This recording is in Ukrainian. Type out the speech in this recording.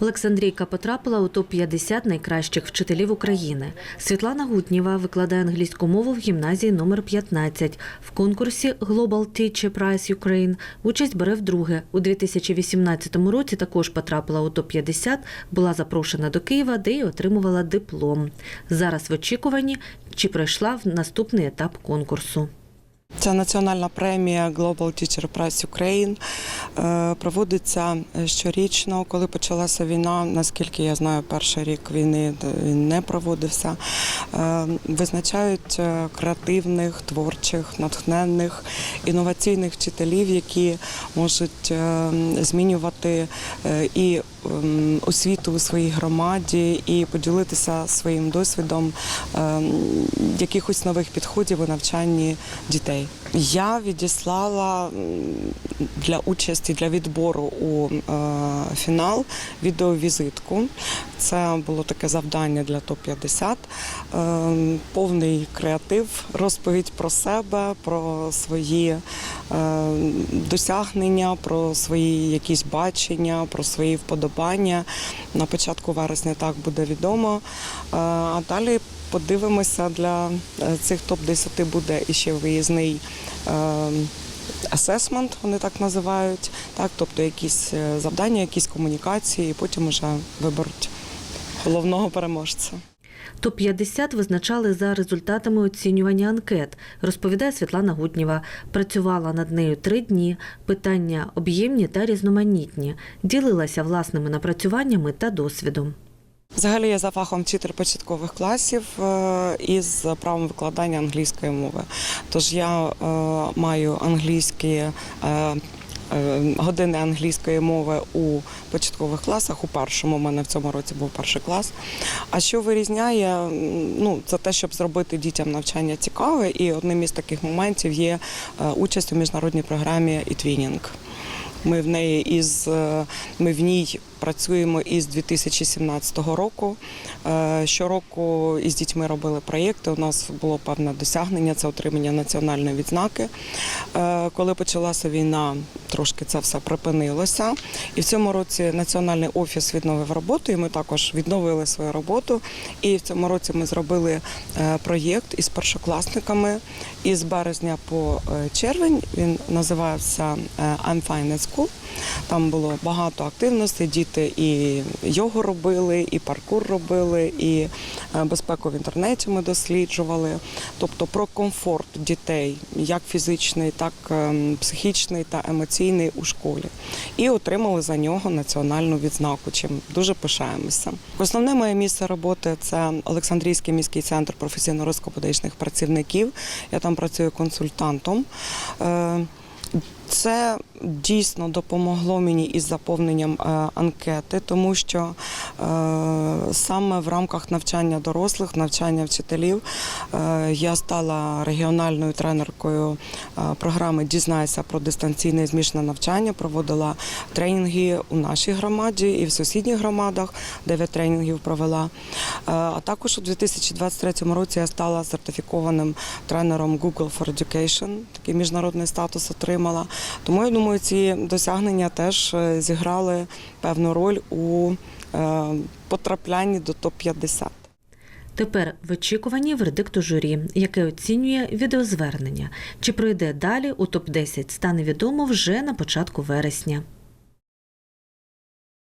Олександрійка потрапила у топ-50 найкращих вчителів України. Світлана Гутнєва викладає англійську мову в гімназії номер 15. В конкурсі Global Teacher Prize Ukraine участь бере вдруге. У 2018 році також потрапила у топ-50, була запрошена до Києва, де й отримувала диплом. Зараз в очікуванні, чи пройшла в наступний етап конкурсу. Це національна премія Global Teacher Prize Ukraine. Е, Проводиться щорічно, коли почалася війна. Наскільки я знаю, перший рік війни він не проводився. Е, Визначають е, креативних, творчих, натхненних, інноваційних вчителів, які можуть е, змінювати е, і освіту у своїй громаді, і поділитися своїм досвідом якихось нових підходів у навчанні дітей. Я відіслала для участі для відбору у е, фінал відеовізитку. Це було таке завдання для топ-50. Е, повний креатив, розповідь про себе, про свої е, досягнення, про свої якісь бачення, про свої вподобання. На початку вересня так буде відомо. Е, А далі подивимося для е, цих топ-10 буде іще виїзний. е, Асесмент, вони так називають, так, тобто якісь е, завдання, якісь комунікації, і потім вже виберуть головного переможця. Топ-50 визначали за результатами оцінювання анкет, розповідає Світлана Гутнєва. Працювала над нею три дні. Питання об'ємні та різноманітні. Ділилася власними напрацюваннями та досвідом. Взагалі я за фахом вчитель початкових класів е, із правом викладання англійської мови. Тож я е, маю англійські. е, Години англійської мови у початкових класах. У першому у мене в цьому році був перший клас. А що вирізняє, ну це те, щоб зробити дітям навчання цікаве, і одним із таких моментів є участь у міжнародній програмі «Ітвінінг». Ми в неї із ми в ній працюємо із 2017 року. Е, Щороку із дітьми робили проєкти. У нас було певне досягнення це отримання національної відзнаки. Е, Коли почалася війна, трошки це все припинилося. І в цьому році національний офіс відновив роботу. І ми також відновили свою роботу. І в цьому році ми зробили е, проєкт із першокласниками із березня по червень. Він називався I'm Fine at School. Там було багато активностей. І йогу робили, і паркур робили, і е, безпеку в інтернеті ми досліджували. Тобто про комфорт дітей, як фізичний, так ем, психічний та емоційний у школі. І отримали за нього національну відзнаку, чим дуже пишаємося. Основне моє місце роботи це Олександрійський міський центр професійно-розкопедичних працівників. Я там працюю консультантом. Це дійсно допомогло мені із заповненням е, анкети, тому що е, саме в рамках навчання дорослих, навчання вчителів, е, я стала регіональною тренеркою програми Дізнайся про дистанційне і змішане навчання. Проводила тренінги у нашій громаді і в сусідніх громадах. Дев'ять тренінгів провела. А також у 2023 році я стала сертифікованим тренером Google for Education, такий міжнародний статус отримала. Тому я думаю, ці досягнення теж е, зіграли певну роль у е, потраплянні до топ-50. Тепер в очікуванні вердикту журі, яке оцінює відеозвернення. Чи пройде далі у топ-10, стане відомо вже на початку вересня.